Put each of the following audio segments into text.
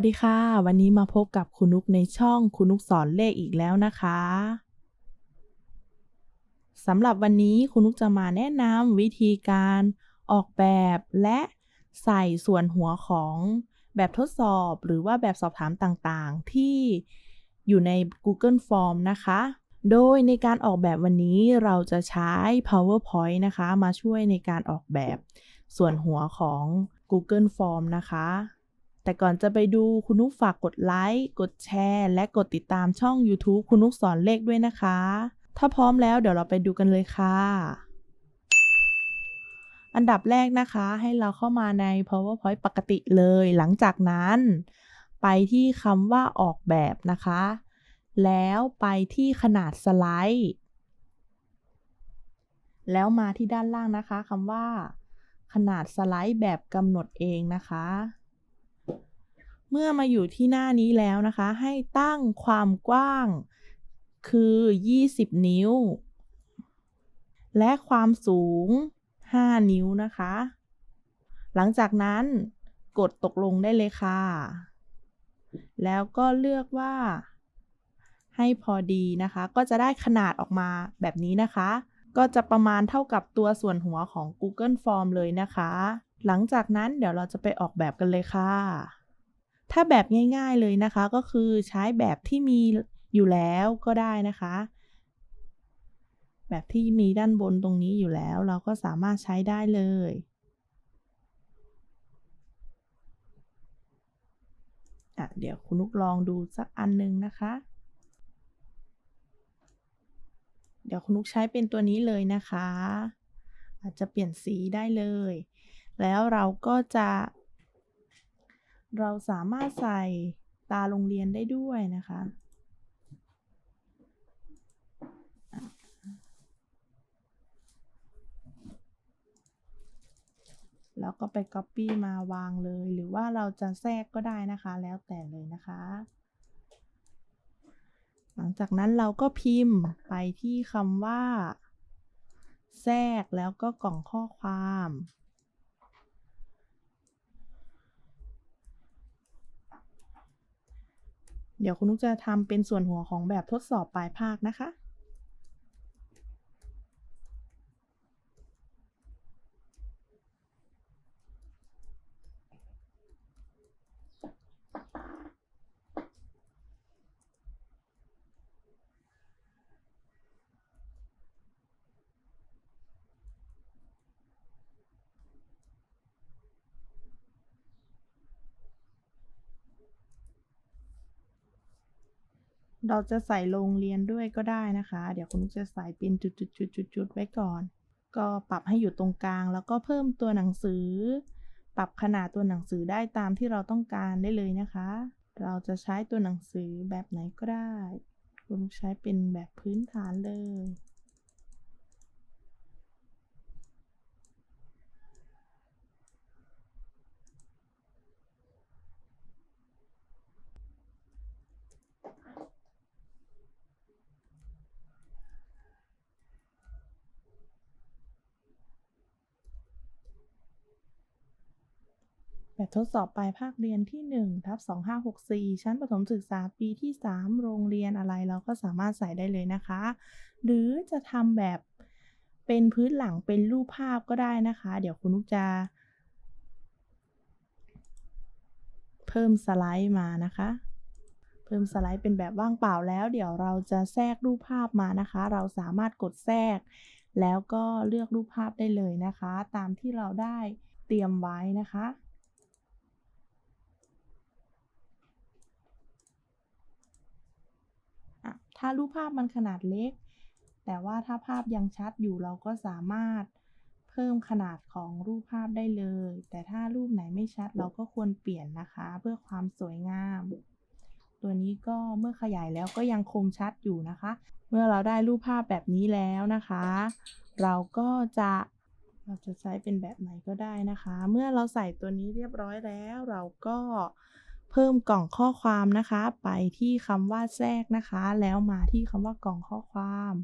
วัสดีค่ะ วันนี้มาพบกับคุณนุกในช่องคุณนุกสอนเลขอีกแล้วนะคะสำหรับวันนี้คุณนุกจะมาแนะนำวิธีการออกแบบและใส่ส่วนหัวของแบบทดสอบหรือว่าแบบสอบถามต่างๆ ที่อยู่ใน Google Form นะคะ โดยในการออกแบบวันนี้เราจะใช้ PowerPoint นะคะ มาช่วยในการออกแบบส่วนหัวของ Google Form นะคะ แต่ก่อนจะไปดูคุณนุกฝากกดไลค์ กดแชร์ และกดติดตามช่อง YouTube คุณนุกสอนเลขด้วยนะคะ ถ้าพร้อมแล้วเดี๋ยวเราไปดูกันเลยค่ะ อันดับแรกนะคะให้เราเข้ามาใน PowerPoint ปกติเลย หลังจากนั้น ไปที่คำว่าออกแบบนะคะ แล้วไปที่ขนาดสไลด์ แล้วมาที่ด้านล่างนะคะคำว่า ขนาดสไลด์แบบกำหนดเองนะคะ เมื่อมาอยู่ที่หน้านี้แล้วนะคะ ให้ตั้งความกว้างคือ 20 นิ้ว และความสูง 5 นิ้วนะคะ หลังจากนั้นกดตกลงได้เลยค่ะ แล้วก็เลือกว่า ให้พอดีนะคะ ก็จะได้ขนาดออกมาแบบนี้นะคะ ก็จะประมาณเท่ากับตัวส่วนหัวของ Google Form เลยนะคะ หลังจากนั้นเดี๋ยวเราจะไปออกแบบกันเลยค่ะ ถ้าแบบง่ายๆเลยนะคะ ก็คือใช้แบบที่มีอยู่แล้วก็ได้นะคะ แบบที่มีด้านบนตรงนี้อยู่แล้ว เราก็สามารถใช้ได้เลย อะ เดี๋ยวคุณนุกลองดูสักอันหนึ่งนะคะ เดี๋ยวคุณนุกใช้เป็นตัวนี้เลยนะคะ อาจจะเปลี่ยนสีได้เลย แล้วเราก็จะ เราสามารถใส่ตาโรงเรียนได้ด้วยนะคะ แล้วก็ไป Copy มาวางเลย หรือว่าเราจะแทรกก็ได้นะคะ แล้วแต่เลยนะคะ หลังจากนั้นเราก็พิมพ์ไปที่คำว่า แทรกแล้วก็กล่องข้อความ เดี๋ยวคุณนุกจะทำเป็นส่วนหัวของแบบทดสอบปลายภาคนะคะ เราจะใส่โรงเรียนด้วยก็ได้นะคะ เดี๋ยวคุณนุกจะใส่เป็นจุดๆๆๆไว้ก่อน ก็ปรับให้อยู่ตรงกลาง แล้วก็เพิ่มตัวหนังสือ ปรับขนาดตัวหนังสือได้ตามที่เราต้องการได้เลยนะคะ เราจะใช้ตัวหนังสือแบบไหนก็ได้ คุณนุกใช้เป็นแบบพื้นฐานเลย แบบทดสอบปลายภาคเรียนที่1ทับ2564 ชั้นประถมศึกษาปีที่ 3 โรงเรียนอะไรเราก็สามารถใส่ได้เลยนะคะ หรือจะทำแบบเป็นพื้นหลังเป็นรูปภาพก็ได้นะคะ เดี๋ยวคุณนุกจะ เพิ่มสไลด์มานะคะ เพิ่มสไลด์เป็นแบบว่างเปล่าแล้ว เดี๋ยวเราจะแทรกรูปภาพมานะคะ เราสามารถกดแทรก แล้วก็เลือกรูปภาพได้เลยนะคะ ตามที่เราได้เตรียมไว้นะคะ อะ ถ้ารูปภาพมันขนาดเล็ก แต่ว่าถ้าภาพยังชัดอยู่เราก็สามารถเพิ่มขนาดของรูปภาพได้เลย แต่ถ้ารูปไหนไม่ชัดเราก็ควรเปลี่ยนนะคะ เพื่อความสวยงาม ตัวนี้ก็เมื่อขยายแล้วก็ยังคงชัดอยู่นะคะ เมื่อเราได้รูปภาพแบบนี้แล้วนะคะ เราก็จะเราจะใช้เป็นแบบไหนก็ได้นะคะ เมื่อเราใส่ตัวนี้เรียบร้อยแล้ว เราก็ เพิ่มกล่องข้อความนะคะ ไปที่คำว่าแทรกนะคะ แล้วมาที่คำว่ากล่องข้อความ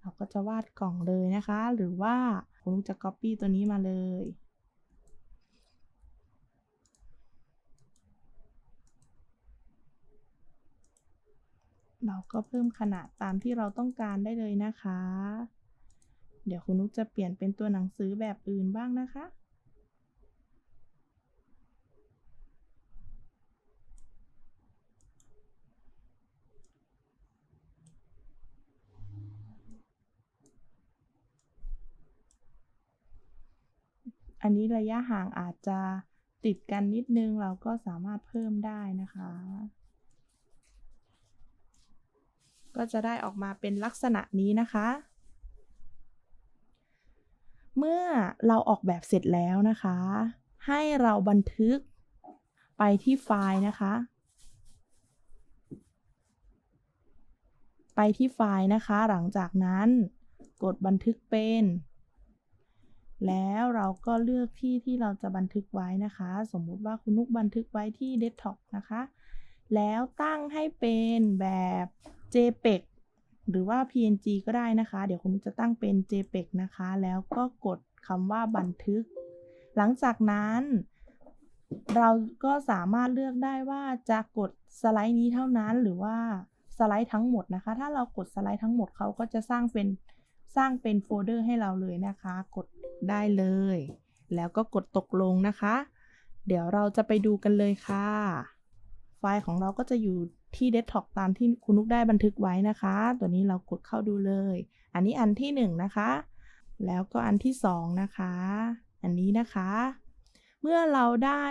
เราก็จะวาดกล่องเลยนะคะ หรือว่าผมจะ Copy ตัวนี้มาเลย เราก็เพิ่มขนาดตามที่เราต้องการได้เลยนะคะ เดี๋ยวคุณนุกจะเปลี่ยนเป็นตัวหนังสือแบบอื่นบ้างนะคะ อันนี้ระยะห่างอาจจะติดกันนิดนึงเราก็สามารถเพิ่มได้นะคะ ก็จะได้ออกมาเป็นลักษณะนี้นะคะ เมื่อเราออกแบบเสร็จแล้วนะคะ ให้เราบันทึกไปที่ไฟล์นะคะ ไปที่ไฟล์นะคะ หลังจากนั้นกดบันทึกเป็น แล้วเราก็เลือกที่ที่เราจะบันทึกไว้นะคะ สมมุติว่าคุณนุกบันทึกไว้ที่ desktop นะคะ แล้วตั้งให้เป็นแบบ JPEG หรือว่า PNG ก็ได้นะคะ เดี๋ยวคุณนุกจะตั้งเป็น JPEG นะคะ แล้วก็กดคำว่าบันทึก หลังจากนั้น เราก็สามารถเลือกได้ว่าจะกดสไลด์นี้เท่านั้นหรือว่าสไลด์ทั้งหมดนะคะ ถ้าเรากดสไลด์ทั้งหมดเขาก็จะสร้างเป็นสร้างเป็นโฟลเดอร์ให้เราเลยนะคะ กด ได้เลย แล้วก็กดตกลงนะคะ เดี๋ยวเราจะไปดูกันเลยค่ะ ไฟล์ของเราก็จะอยู่ที่เดสก์ท็อปตามที่คุณนุกได้บันทึกไว้นะคะ ตัวนี้เรากดเข้าดูเลย อันนี้อันที่หนึ่งนะคะ แล้วก็อันที่สองนะคะ อันนี้นะคะ เมื่อเราได้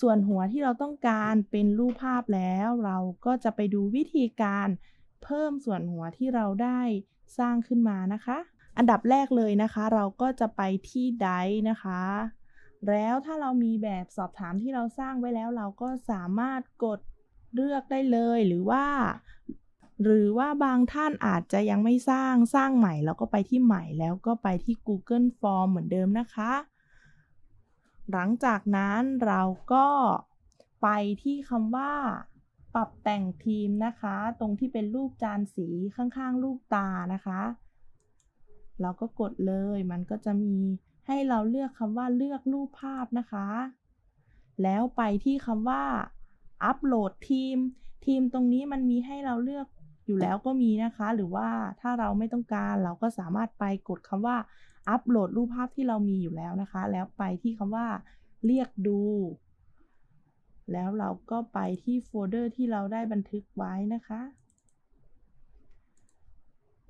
ส่วนหัวที่เราต้องการเป็นรูปภาพแล้ว เราก็จะไปดูวิธีการเพิ่มส่วนหัวที่เราได้สร้างขึ้นมานะคะ อันดับแรกเลยนะคะ เราก็จะไปที่ไดนะคะ แล้วถ้าเรามีแบบสอบถามที่เราสร้างไว้แล้ว เราก็สามารถกดเลือกได้เลยหรือว่า หรือว่าบางท่านอาจจะยังไม่สร้างสร้างใหม่ แล้วก็ไปที่ใหม่แล้วก็ไปที่ Google Form เหมือนเดิมนะคะ หลังจากนั้นเราก็ไปที่คำว่าปรับแต่งทีมนะคะ ตรงที่เป็นรูปจานสีข้างๆ รูปตานะคะ เราก็กดเลย มันก็จะมีให้เราเลือกคำว่าเลือกรูปภาพนะคะ แล้วไปที่คำว่าอัปโหลดทีม ทีมตรงนี้มันมีให้เราเลือกอยู่แล้วก็มีนะคะ หรือว่าถ้าเราไม่ต้องการเราก็สามารถไปกดคำว่าอัปโหลดรูปภาพที่เรามีอยู่แล้วนะคะ แล้วไปที่คำว่าเรียกดู แล้วเราก็ไปที่โฟลเดอร์ที่เราได้บันทึกไว้นะคะ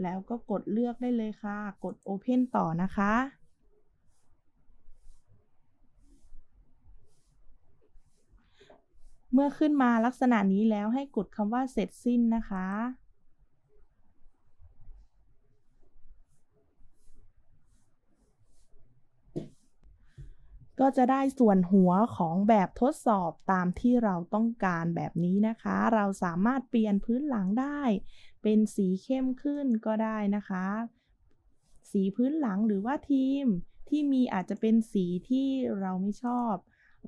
แล้วก็กดเลือกได้เลยค่ะ กด Open ต่อนะคะ เมื่อขึ้นมาลักษณะนี้แล้วให้กดคำว่าเสร็จสิ้นนะคะ ก็จะได้ส่วนหัวของแบบทดสอบตามที่เราต้องการแบบนี้นะคะ เราสามารถเปลี่ยนพื้นหลังได้ เป็นสีเข้มขึ้นก็ได้นะคะ สีพื้นหลังหรือว่าทีมที่มีอาจจะเป็นสีที่เราไม่ชอบ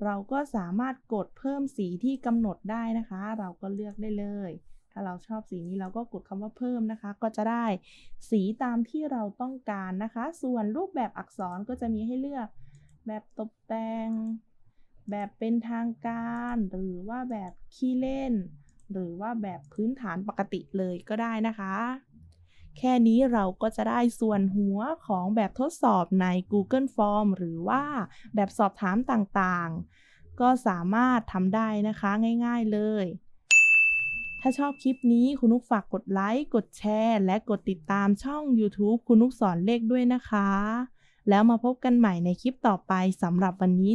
เราก็สามารถกดเพิ่มสีที่กำหนดได้นะคะ เราก็เลือกได้เลย ถ้าเราชอบสีนี้เราก็กดคำว่าเพิ่มนะคะ ก็จะได้สีตามที่เราต้องการนะคะ ส่วนรูปแบบอักษรก็จะมีให้เลือก แบบตกแต่ง แบบเป็นทางการ หรือว่าแบบขี้เล่น หรือว่าแบบพื้นฐานปกติเลยก็ได้นะคะ แค่นี้เราก็จะได้ส่วนหัวของแบบทดสอบใน Google Form หรือว่าแบบสอบถามต่างๆ ก็สามารถทำได้นะคะง่ายๆเลยถ้าชอบคลิปนี้คุณนุกฝากกดไลค์ กดแชร์ และกดติดตามช่อง YouTube คุณนุกสอนเลขด้วยนะคะ แล้วมาพบกันใหม่ในคลิปต่อไปสำหรับวันนี้